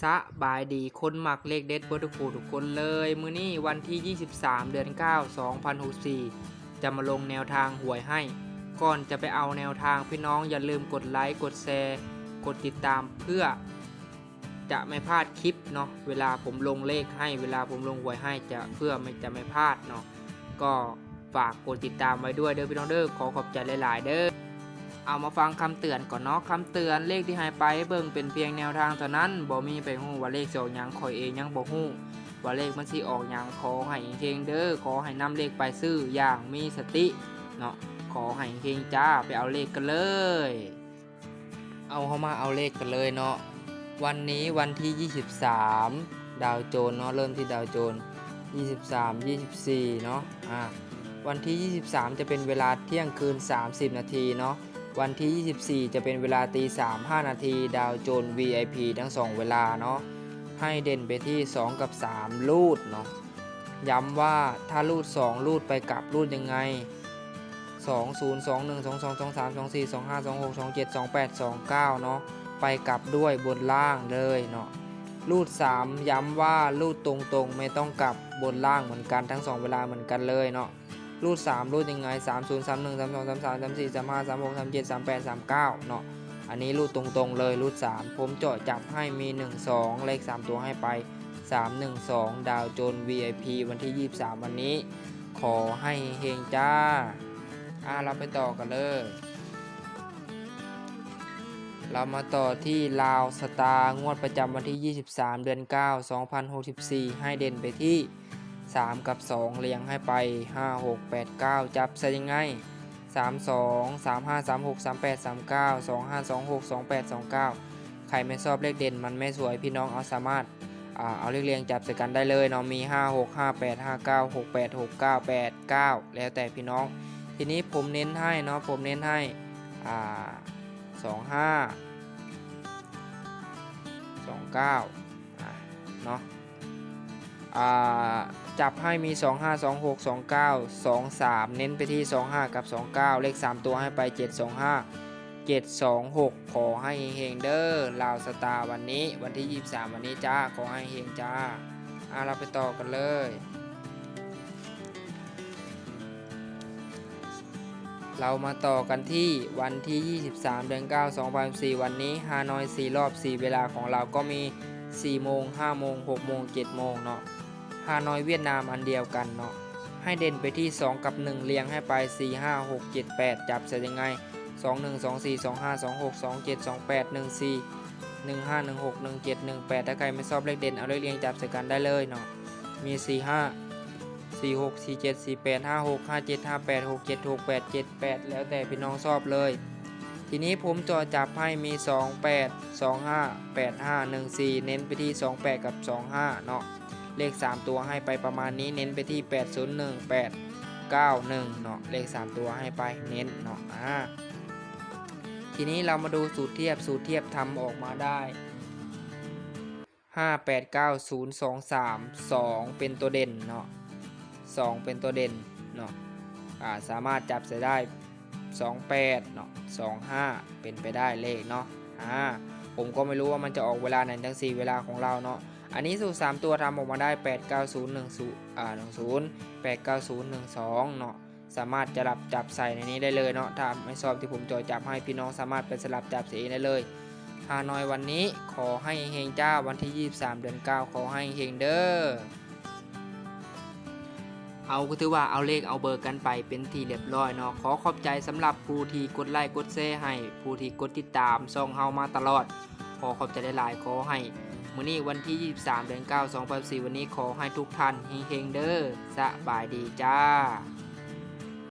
สะบายดีคนหมักเลขเด็ดเบอร์ทุกคู่ทุกคนเลย มื้อนี้วันที่ 23 เดือน 9 2064 จะมาลงแนวทางหวยให้ ก่อนจะไปเอาแนวทางพี่น้องอย่าลืมกดไลค์กดแชร์ กดติดตามเพื่อ จะไม่พลาดคลิปเนาะเวลาผมลงเลขให้เวลาผมลงหวยให้จะเพื่อไม่จะไม่พลาดเนาะก็ฝากกดติดตามไว้ด้วยเด้อพี่น้องเด้อขอขอบใจหลาย ๆ เด้อ เอามาฟังคำเตือนก่อนเนาะคำเตือนเลขที่ให้ไปเบิ่งเป็นเพียงแนวทางเท่านั้นบ่มีไปฮู้ว่าเลขสิออกหยังข่อยเองยังบ่ฮู้ว่าเลขมันสิออกหยังขอให้เฮงเด้อขอให้นำเลขไปซื้ออย่างมีสติเนาะขอให้เฮงจ้าไปเอาเลขกันเลย เอาเข้ามาเอาเลขกันเลยเนาะวันนี้วันที่ 23 ดาวโจนเนาะเริ่มที่ดาวโจน 23 24 เนาะอ่าวันที่ 23 จะเป็นเวลาเที่ยงคืน 30 นาทีเนาะ วันที่ 24 จะเป็นเวลาตี3 5 นาที ดาวโจน VIP ทั้ง 2 เวลาเนาะ ให้เด่นไปที่ 2 กับ3รูดเนาะ ย้ำว่าถ้ารูด2รูดไปกลับรูดยังไง 2 0 2 1 2 2 2 3 2 4 2 5 2 6 2 7 2 8 2 9 เนาะ ไปกลับด้วยบนล่างเลยเนาะรูด 3 ย้ำว่ารูดตรงๆ ไม่ต้องกลับบนล่างเหมือนกันทั้ง 2 เวลาเหมือนกันเลยเนาะ รูด3รูดยังไง 3 0 3 1 3 2 3 3 3 4 3 5 3 6 3 7 3 8 3 9เนาะอันนี้รูดตรงๆเลยรูด3ผมเจาะจับให้มี 1 2 เลข 3 ตัวให้ไป 3 1 2 ดาวโจน VIP วันที่ 23 วันนี้ ขอให้เฮงจ้า อ่าเราไปต่อกันเลย เรามาต่อที่ลาวสตาร์งวดประจำวันที่ 23 เดือน 9 2064 ให้เด่นไปที่ 3 กับ 2 เรียงให้ไป 5 6 8 9 จับใส่ยังไง 3 2 3 5 3 6 3 8 3 9 2 5 2 6 2 8 2 9 ใครไม่ชอบเลขเด่นมันไม่สวยพี่น้องเอาสามารถอ่าเอาเลขเรียงจับใส่กันได้เลยเนาะมี 5 6 5 8 5 9 6 8 6 9 8 9 แล้วแต่พี่น้อง ทีนี้ผมเน้นให้เนาะผมเน้นให้อ่า2 5 2 9อะเนาะอ่า จับให้มี 2 5 2 6 2 9 2 3 เน้นไปที่ 2 5 กับ 2 9 เลข 3 ตัวให้ไป 7 2 5 7 2 6 ขอให้เฮงเด้อลาวสตาร์วันนี้วันที่ 23 วันนี้จ้า ขอให้เฮงจ้าอะเราไปต่อกันเลย เรามาต่อกันที่วันที่ 23 เดือน 9 2004วันนี้ฮานอย 4 รอบ 4 เวลาของเราก็มี 4 โมง 5 โมง 6 โมง 7 โมงเนาะ ฮานอยเวียดนามอันเดียวกันเนาะให้เด่นไปที่ 2 กับ 1 เรียงให้ไป 4 5 6 7 8 จับใส่ยังไง 2 1 2 4 2 5 2 6 2 7 2 8 1 4 1 5 1 6 1 7 1 8 ถ้าใครไม่ชอบเลขเด่นเอาเลขเรียงจับใส่กันได้เลยเนาะมี 4 5สี่หกสี่เจ็ดสี่แปดห้าหกห้าเจ็ดห้าแปดหกเจ็ดหกแปดเจ็ดแปดแล้วแต่พี่น้องชอบเลย ทีนี้ผมจอจับให้มีสองแปดสองห้าแปดห้าหนึ่งสี่เน้นไปที่สองแปดกับสองห้าเนาะ เลขสามตัวให้ไปประมาณนี้เน้นไปที่แปดศูนย์หนึ่งแปดเก้าหนึ่งเนาะเลขสามตัวให้ไปเน้นเนาะอ่าทีนี้เรามาดูสูตรเทียบสูตรเทียบทำออกมาได้ 5 8 9 0 2 3 2 เป็นตัวเด่นเนาะ2เป็นตัวเด่นเนาะอ่าสามารถจับใส่ได้ 28เนาะ25 เป็นไปได้เลขเนาะอ่าผมก็ไม่รู้ว่ามันจะออกเวลาไหนทั้ง 4 เวลาของเราเนาะ อันนี้สูตร 3 ตัวทำออกมาได้ 8 9 0 1 0อ่า10 8 9 0 1 2 เนาะสามารถจะรับจับใส่ในนี้ได้เลยเนาะถ้าไม่ชอบที่ผมจอยจับให้พี่น้องสามารถไปสลับจับเสียเองได้เลยฮานอยวันนี้ขอให้เฮงเจ้าวันที่ 23 เดือน 9 ขอให้เฮงเด้อเอาก็ถือว่าเอาเลขเอาเบอร์กันไปเป็นที่เรียบร้อยเนาะขอขอบใจสำหรับผู้ที่กดไลค์กดแชร์ให้ผู้ที่กดติดตามส่องเฮามาตลอด ขอขอบใจหลายๆขอให้ มื้อนี้วันที่ 23 เดือน 9 2004วันนี้ขอให้ทุกท่านเฮงๆเด้อสบายดีจ้า